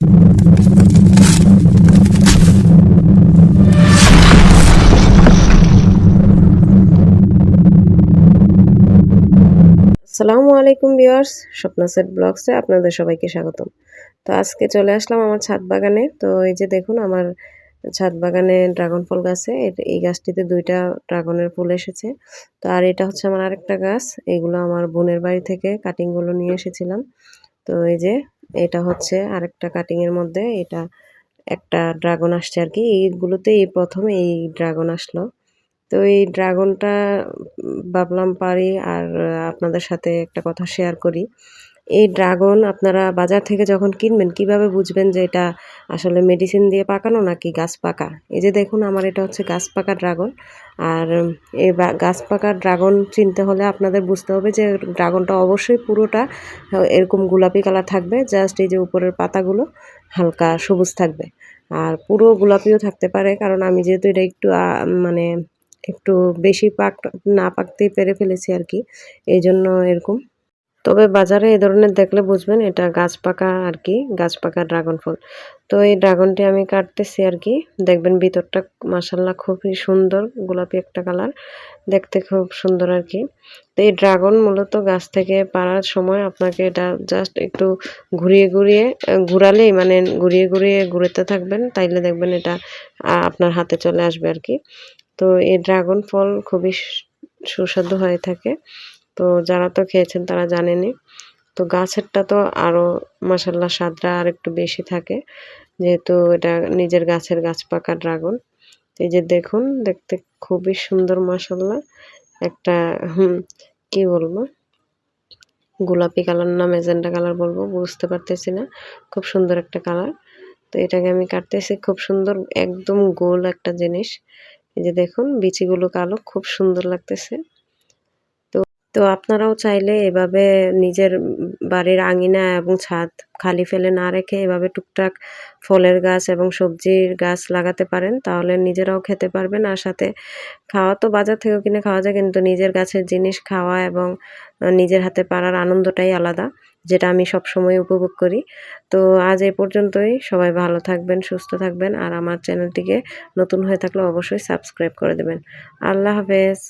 আসসালামু আলাইকুম ভিউয়ার্স, স্বপ্ন সেট ব্লগসে আপনাদের সবাইকে স্বাগতম। তো আজকে চলে আসলাম আমার ছাদ বাগানে। তো এই যে দেখুন, আমার ছাদ বাগানে ড্রাগন ফল গাছে এই গাছটিতে দুইটা ড্রাগনের ফুল এসেছে। তো আর এটা হচ্ছে আমার আরেকটা গাছ, এগুলো আমার বোনের বাড়ি থেকে কাটিংগুলো নিয়ে এসেছিলাম। তো এই যে এটা হচ্ছে আরেকটা কাটিংয়ের মধ্যে, এটা একটা ড্রাগন আসছে আর কি। এইগুলোতে এই প্রথম এই ড্রাগন আসলো। তো এই ড্রাগনটা ভাবলাম পারি আর আপনাদের সাথে একটা কথা শেয়ার করি। এই ড্রাগন আপনারা বাজার থেকে যখন কিনবেন, কীভাবে বুঝবেন যে এটা আসলে মেডিসিন দিয়ে পাকানো নাকি গাছ পাকা? এই যে দেখুন, আমার এটা হচ্ছে গাছ পাকা ড্রাগন। আর এই গাছ পাকা ড্রাগন চিনতে হলে আপনাদের বুঝতে হবে যে ড্রাগনটা অবশ্যই পুরোটা এরকম গোলাপি কালার থাকবে জাস্ট এই যে উপরের পাতাগুলো হালকা সবুজ থাকবে। আর পুরো গোলাপিও থাকতে পারে, কারণ আমি যেহেতু এটা একটু মানে একটু বেশি পাক, না পাকতেই পেরে ফেলেছি আর কি, এই জন্য এরকম। তবে বাজারে এই ধরনের দেখলে বুঝবেন এটা গাছ পাকা আর কি, গাছ পাকা ড্রাগন ফল। তো এই ড্রাগনটি আমি কাটতেছি আর কি। দেখবেন ভিতরটা মাসাল্লাহ খুবই সুন্দর, গোলাপি একটা কালার। দেখতে খুব সুন্দর আর কি। তো এই ড্রাগন মূলত গাছ থেকে পাড়ার সময় আপনাকে এটা জাস্ট একটু ঘুরিয়ে ঘুরিয়ে, ঘুরালেই মানে ঘুরিয়ে ঘুরিয়ে ঘুরেতে থাকবেন, তাইলে দেখবেন এটা আপনার হাতে চলে আসবে আর কি। তো এই ড্রাগন ফল খুবই সুস্বাদু হয়ে থাকে। তো যারা তো খেয়েছেন তারা জানেনি তো গাছেরটা তো আরও মাসাল্লাহ স্বাদটা আর একটু বেশি থাকে। যেহেতু এটা নিজের গাছের গাছ পাকা ড্রাগন। এই যে দেখুন, দেখতে খুবই সুন্দর মাসাল্লাহ একটা কি বলব? গোলাপি কালার না মেজেন্ডা কালার বলব, বুঝতে পারতেছি না। খুব সুন্দর একটা কালার। তো এটাকে আমি কাটতেছি, খুব সুন্দর, একদম গোল একটা জিনিস। এই যে দেখুন, বিচিগুলো কালো, খুব সুন্দর লাগতেছে। তো আপনারাও চাইলে এভাবে নিজের বাড়ির আঙিনা এবং ছাদ খালি ফেলে না রেখে এভাবে টুকটাক ফলের গাছ এবং সবজির গাছ লাগাতে পারেন, তাহলে নিজেরাও খেতে পারবেন। আর সাথে খাওয়া তো বাজার থেকেও কিনে খাওয়া যায়, কিন্তু নিজের গাছের জিনিস খাওয়া এবং নিজের হাতে পারার আনন্দটাই আলাদা, যেটা আমি সব সময় উপভোগ করি। তো আজ এ পর্যন্তই, সবাই ভালো থাকবেন, সুস্থ থাকবেন, আর আমার চ্যানেলটিকে নতুন হয়ে থাকলে অবশ্যই সাবস্ক্রাইব করে দেবেন। আল্লাহ হাফেজ।